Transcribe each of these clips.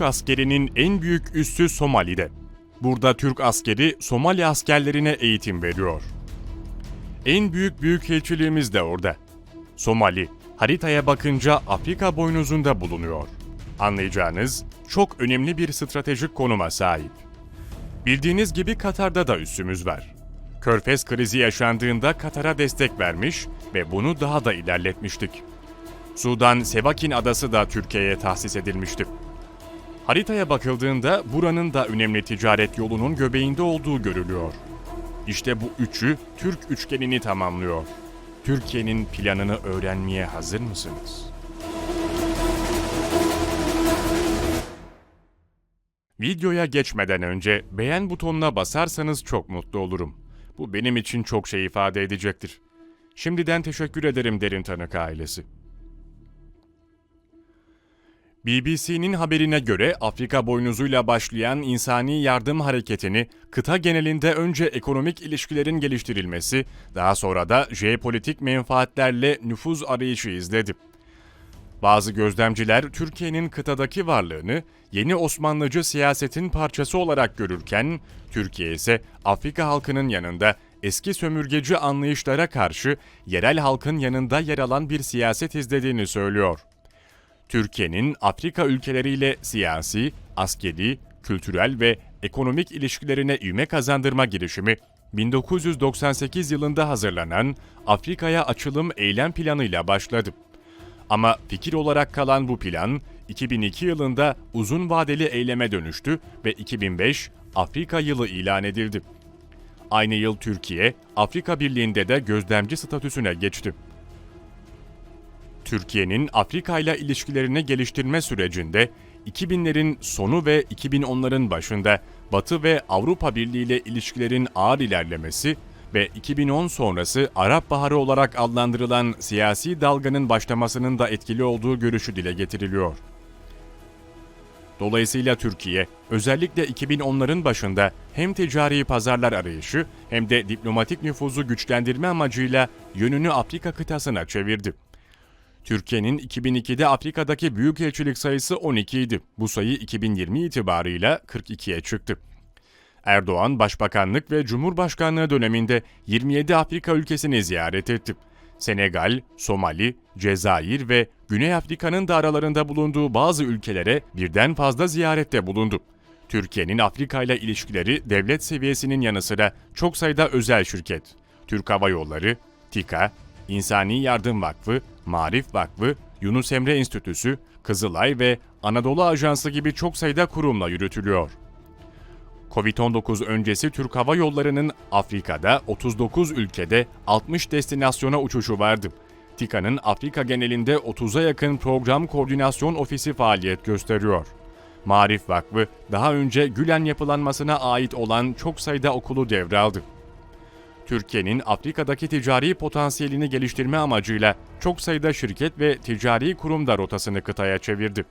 Türk askerinin en büyük üssü Somali'de. Burada Türk askeri Somali askerlerine eğitim veriyor. En büyük büyükelçiliğimiz de orada. Somali, haritaya bakınca Afrika boynuzunda bulunuyor. Anlayacağınız çok önemli bir stratejik konuma sahip. Bildiğiniz gibi Katar'da da üssümüz var. Körfez krizi yaşandığında Katar'a destek vermiş ve bunu daha da ilerletmiştik. Sudan Sevakin adası da Türkiye'ye tahsis edilmişti. Haritaya bakıldığında buranın da önemli ticaret yolunun göbeğinde olduğu görülüyor. İşte bu üçü Türk üçgenini tamamlıyor. Türkiye'nin planını öğrenmeye hazır mısınız? Videoya geçmeden önce beğen butonuna basarsanız çok mutlu olurum. Bu benim için çok şey ifade edecektir. Şimdiden teşekkür ederim Derin Tanık ailesi. BBC'nin haberine göre Afrika boynuzuyla başlayan insani yardım hareketini kıta genelinde önce ekonomik ilişkilerin geliştirilmesi, daha sonra da jeopolitik menfaatlerle nüfuz arayışı izledi. Bazı gözlemciler Türkiye'nin kıtadaki varlığını yeni Osmanlıcı siyasetin parçası olarak görürken, Türkiye ise Afrika halkının yanında eski sömürgeci anlayışlara karşı yerel halkın yanında yer alan bir siyaset izlediğini söylüyor. Türkiye'nin Afrika ülkeleriyle siyasi, askeri, kültürel ve ekonomik ilişkilerine ivme kazandırma girişimi 1998 yılında hazırlanan Afrika'ya açılım eylem planıyla başladı. Ama fikir olarak kalan bu plan 2002 yılında uzun vadeli eyleme dönüştü ve 2005 Afrika yılı ilan edildi. Aynı yıl Türkiye, Afrika Birliği'nde de gözlemci statüsüne geçti. Türkiye'nin Afrika ile ilişkilerini geliştirme sürecinde 2000'lerin sonu ve 2010'ların başında Batı ve Avrupa Birliği ile ilişkilerin ağır ilerlemesi ve 2010 sonrası Arap Baharı olarak adlandırılan siyasi dalganın başlamasının da etkili olduğu görüşü dile getiriliyor. Dolayısıyla Türkiye, özellikle 2010'ların başında hem ticari pazarlar arayışı hem de diplomatik nüfuzu güçlendirme amacıyla yönünü Afrika kıtasına çevirdi. Türkiye'nin 2002'de Afrika'daki büyükelçilik sayısı 12 idi. Bu sayı 2020 itibarıyla 42'ye çıktı. Erdoğan Başbakanlık ve Cumhurbaşkanlığı döneminde 27 Afrika ülkesini ziyaret etti. Senegal, Somali, Cezayir ve Güney Afrika'nın da aralarında bulunduğu bazı ülkelere birden fazla ziyarette bulundu. Türkiye'nin Afrika ile ilişkileri devlet seviyesinin yanı sıra çok sayıda özel şirket, Türk Hava Yolları, TİKA, İnsani Yardım Vakfı, Marif Vakfı, Yunus Emre Enstitüsü, Kızılay ve Anadolu Ajansı gibi çok sayıda kurumla yürütülüyor. Covid-19 öncesi Türk Hava Yolları'nın Afrika'da 39 ülkede 60 destinasyona uçuşu vardı. TİKA'nın Afrika genelinde 30'a yakın program koordinasyon ofisi faaliyet gösteriyor. Marif Vakfı daha önce Gülen yapılanmasına ait olan çok sayıda okulu devraldı. Türkiye'nin Afrika'daki ticari potansiyelini geliştirme amacıyla çok sayıda şirket ve ticari kurum da rotasını kıtaya çevirdi.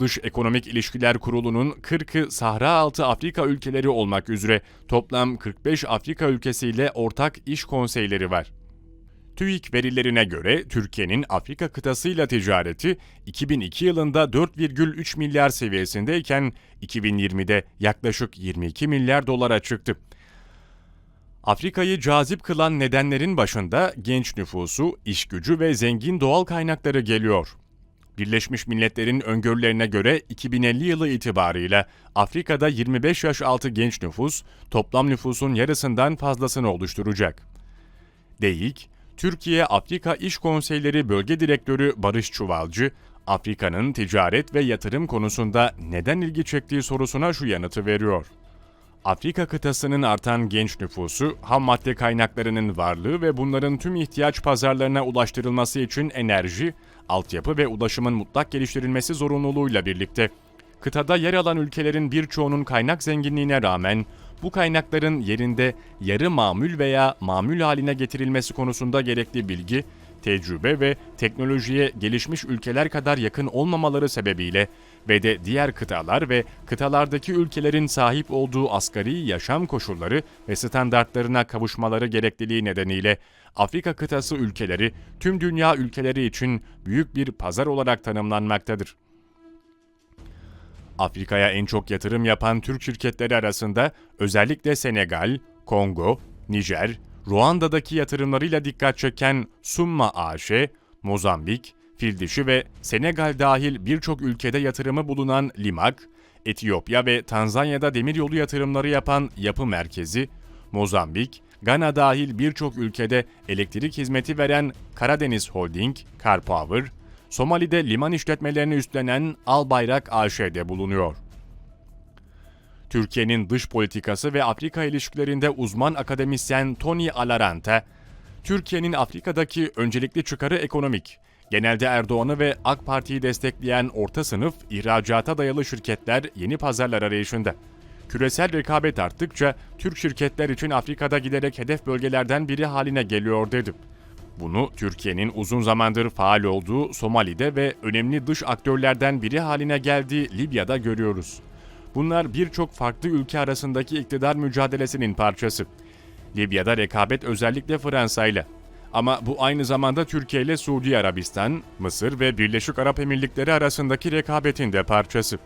Dış Ekonomik İlişkiler Kurulu'nun 40'ı Sahra altı Afrika ülkeleri olmak üzere toplam 45 Afrika ülkesiyle ortak iş konseyleri var. TÜİK verilerine göre Türkiye'nin Afrika kıtasıyla ticareti 2002 yılında 4,3 milyar seviyesindeyken 2020'de yaklaşık 22 milyar dolara çıktı. Afrika'yı cazip kılan nedenlerin başında genç nüfusu, iş gücü ve zengin doğal kaynakları geliyor. Birleşmiş Milletler'in öngörülerine göre 2050 yılı itibarıyla Afrika'da 25 yaş altı genç nüfus toplam nüfusun yarısından fazlasını oluşturacak. DEİK, Türkiye Afrika İş Konseyleri Bölge Direktörü Barış Çuvalcı, Afrika'nın ticaret ve yatırım konusunda neden ilgi çektiği sorusuna şu yanıtı veriyor. Afrika kıtasının artan genç nüfusu, ham madde kaynaklarının varlığı ve bunların tüm ihtiyaç pazarlarına ulaştırılması için enerji, altyapı ve ulaşımın mutlak geliştirilmesi zorunluluğuyla birlikte, kıtada yer alan ülkelerin birçoğunun kaynak zenginliğine rağmen bu kaynakların yerinde yarı mamül veya mamül haline getirilmesi konusunda gerekli bilgi, tecrübe ve teknolojiye gelişmiş ülkeler kadar yakın olmamaları sebebiyle ve de diğer kıtalar ve kıtalardaki ülkelerin sahip olduğu asgari yaşam koşulları ve standartlarına kavuşmaları gerekliliği nedeniyle Afrika kıtası ülkeleri tüm dünya ülkeleri için büyük bir pazar olarak tanımlanmaktadır. Afrika'ya en çok yatırım yapan Türk şirketleri arasında özellikle Senegal, Kongo, Nijer, Ruanda'daki yatırımlarıyla dikkat çeken Summa AŞ, Mozambik, Fildişi ve Senegal dahil birçok ülkede yatırımı bulunan Limak, Etiyopya ve Tanzanya'da demiryolu yatırımları yapan Yapı Merkezi, Mozambik, Gana dahil birçok ülkede elektrik hizmeti veren Karadeniz Holding, Carpower, Somali'de liman işletmelerini üstlenen Albayrak AŞ'de bulunuyor. Türkiye'nin dış politikası ve Afrika ilişkilerinde uzman akademisyen Tony Alarante, Türkiye'nin Afrika'daki öncelikli çıkarı ekonomik. Genelde Erdoğan'ı ve AK Parti'yi destekleyen orta sınıf, ihracata dayalı şirketler yeni pazarlar arayışında. Küresel rekabet arttıkça Türk şirketler için Afrika'da giderek hedef bölgelerden biri haline geliyor dedim. Bunu Türkiye'nin uzun zamandır faal olduğu Somali'de ve önemli dış aktörlerden biri haline geldiği Libya'da görüyoruz. Bunlar birçok farklı ülke arasındaki iktidar mücadelesinin parçası. Libya'da rekabet özellikle Fransa ile. Ama bu aynı zamanda Türkiye ile Suudi Arabistan, Mısır ve Birleşik Arap Emirlikleri arasındaki rekabetin de parçası.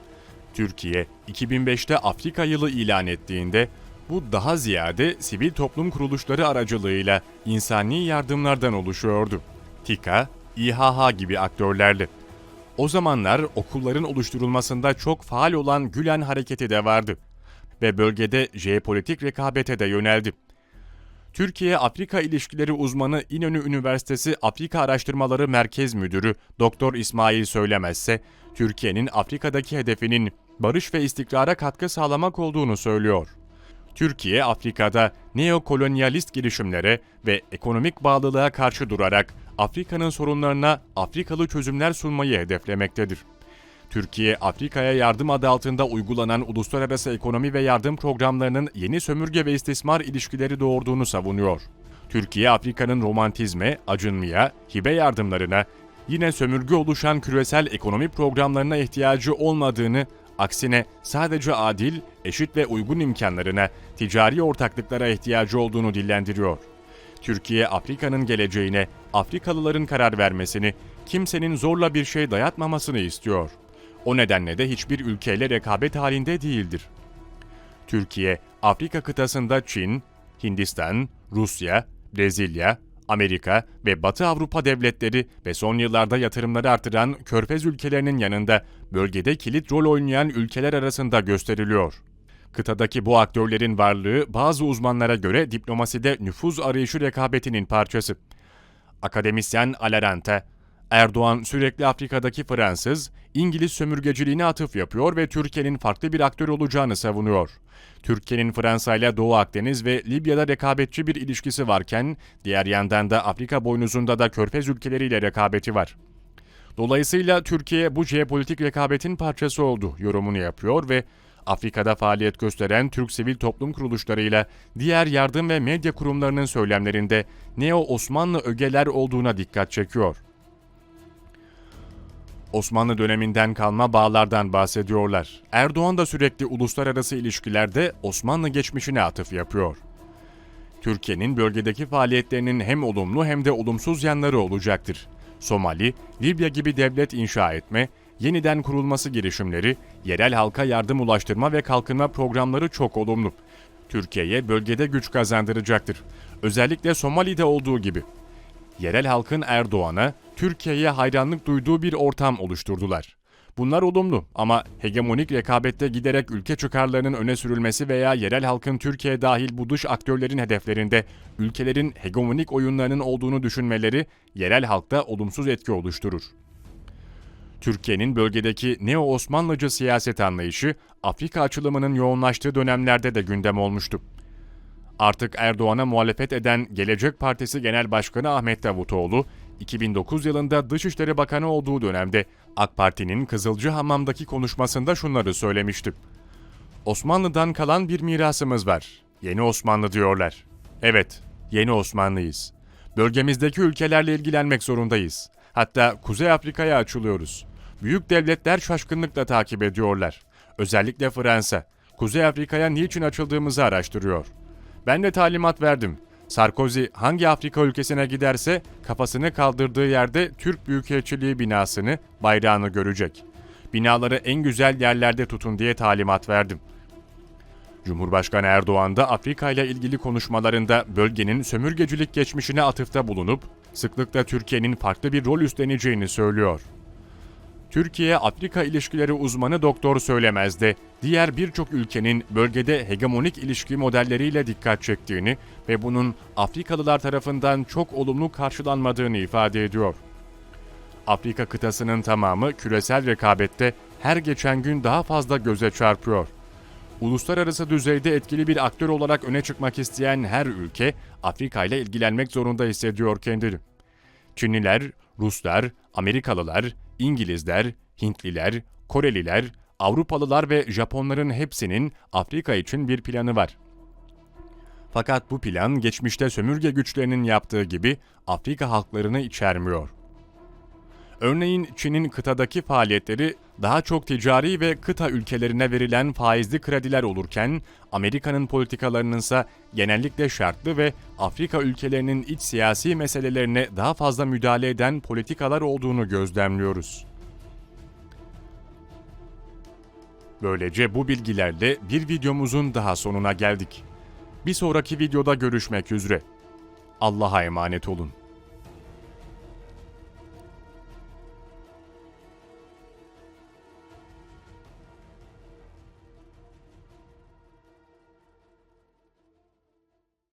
Türkiye, 2005'te Afrika yılı ilan ettiğinde bu daha ziyade sivil toplum kuruluşları aracılığıyla insani yardımlardan oluşuyordu. TİKA, İHH gibi aktörlerle. O zamanlar okulların oluşturulmasında çok faal olan Gülen Hareketi de vardı ve bölgede jeopolitik rekabete de yöneldi. Türkiye-Afrika ilişkileri uzmanı İnönü Üniversitesi Afrika Araştırmaları Merkez Müdürü Doktor İsmail Söylemezse, Türkiye'nin Afrika'daki hedefinin barış ve istikrara katkı sağlamak olduğunu söylüyor. Türkiye, Afrika'da neokolonyalist girişimlere ve ekonomik bağlılığa karşı durarak Afrika'nın sorunlarına Afrikalı çözümler sunmayı hedeflemektedir. Türkiye, Afrika'ya yardım adı altında uygulanan uluslararası ekonomi ve yardım programlarının yeni sömürge ve istismar ilişkileri doğurduğunu savunuyor. Türkiye, Afrika'nın romantizme, acınmaya, hibe yardımlarına, yine sömürge oluşan küresel ekonomi programlarına ihtiyacı olmadığını, aksine sadece adil, eşit ve uygun imkanlarına, ticari ortaklıklara ihtiyacı olduğunu dillendiriyor. Türkiye, Afrika'nın geleceğine, Afrikalıların karar vermesini, kimsenin zorla bir şey dayatmamasını istiyor. O nedenle de hiçbir ülkeyle rekabet halinde değildir. Türkiye, Afrika kıtasında Çin, Hindistan, Rusya, Brezilya, Amerika ve Batı Avrupa devletleri ve son yıllarda yatırımları artıran körfez ülkelerinin yanında bölgede kilit rol oynayan ülkeler arasında gösteriliyor. Kıtadaki bu aktörlerin varlığı bazı uzmanlara göre diplomaside nüfuz arayışı rekabetinin parçası. Akademisyen Alarante, Erdoğan sürekli Afrika'daki Fransız, İngiliz sömürgeciliğine atıf yapıyor ve Türkiye'nin farklı bir aktör olacağını savunuyor. Türkiye'nin Fransa ile Doğu Akdeniz ve Libya'da rekabetçi bir ilişkisi varken, diğer yandan da Afrika boynuzunda da körfez ülkeleriyle rekabeti var. Dolayısıyla Türkiye bu jeopolitik rekabetin parçası oldu yorumunu yapıyor ve Afrika'da faaliyet gösteren Türk sivil toplum kuruluşlarıyla diğer yardım ve medya kurumlarının söylemlerinde Neo-Osmanlı ögeler olduğuna dikkat çekiyor. Osmanlı döneminden kalma bağlardan bahsediyorlar. Erdoğan da sürekli uluslararası ilişkilerde Osmanlı geçmişine atıf yapıyor. Türkiye'nin bölgedeki faaliyetlerinin hem olumlu hem de olumsuz yanları olacaktır. Somali, Libya gibi devlet inşa etme, yeniden kurulması girişimleri, yerel halka yardım ulaştırma ve kalkınma programları çok olumlu. Türkiye'ye bölgede güç kazandıracaktır. Özellikle Somali'de olduğu gibi. Yerel halkın Erdoğan'a, Türkiye'ye hayranlık duyduğu bir ortam oluşturdular. Bunlar olumlu ama hegemonik rekabette giderek ülke çıkarlarının öne sürülmesi veya yerel halkın Türkiye dahil bu dış aktörlerin hedeflerinde ülkelerin hegemonik oyunlarının olduğunu düşünmeleri yerel halkta olumsuz etki oluşturur. Türkiye'nin bölgedeki neo-Osmanlıcı siyaset anlayışı Afrika açılımının yoğunlaştığı dönemlerde de gündem olmuştu. Artık Erdoğan'a muhalefet eden Gelecek Partisi Genel Başkanı Ahmet Davutoğlu, 2009 yılında Dışişleri Bakanı olduğu dönemde AK Parti'nin Kızılcıhamam'daki konuşmasında şunları söylemişti. Osmanlı'dan kalan bir mirasımız var. Yeni Osmanlı diyorlar. Evet, yeni Osmanlıyız. Bölgemizdeki ülkelerle ilgilenmek zorundayız. Hatta Kuzey Afrika'ya açılıyoruz. Büyük devletler şaşkınlıkla takip ediyorlar. Özellikle Fransa. Kuzey Afrika'ya niçin açıldığımızı araştırıyor. Ben de talimat verdim. Sarkozy hangi Afrika ülkesine giderse kafasını kaldırdığı yerde Türk Büyükelçiliği binasını, bayrağını görecek. binaları en güzel yerlerde tutun diye talimat verdim. Cumhurbaşkanı Erdoğan da Afrika ile ilgili konuşmalarında bölgenin sömürgecilik geçmişine atıfta bulunup sıklıkla Türkiye'nin farklı bir rol üstleneceğini söylüyor. Türkiye-Afrika ilişkileri uzmanı Doktor Söylemez de diğer birçok ülkenin bölgede hegemonik ilişki modelleriyle dikkat çektiğini ve bunun Afrikalılar tarafından çok olumlu karşılanmadığını ifade ediyor. Afrika kıtasının tamamı küresel rekabette her geçen gün daha fazla göze çarpıyor. Uluslararası düzeyde etkili bir aktör olarak öne çıkmak isteyen her ülke Afrika ile ilgilenmek zorunda hissediyor kendini. Çinliler, Ruslar, Amerikalılar, İngilizler, Hintliler, Koreliler, Avrupalılar ve Japonların hepsinin Afrika için bir planı var. Fakat bu plan geçmişte sömürge güçlerinin yaptığı gibi Afrika halklarını içermiyor. Örneğin Çin'in kıtadaki faaliyetleri daha çok ticari ve kıta ülkelerine verilen faizli krediler olurken Amerika'nın politikalarının ise genellikle şartlı ve Afrika ülkelerinin iç siyasi meselelerine daha fazla müdahale eden politikalar olduğunu gözlemliyoruz. Böylece bu bilgilerle bir videomuzun daha sonuna geldik. Bir sonraki videoda görüşmek üzere. Allah'a emanet olun.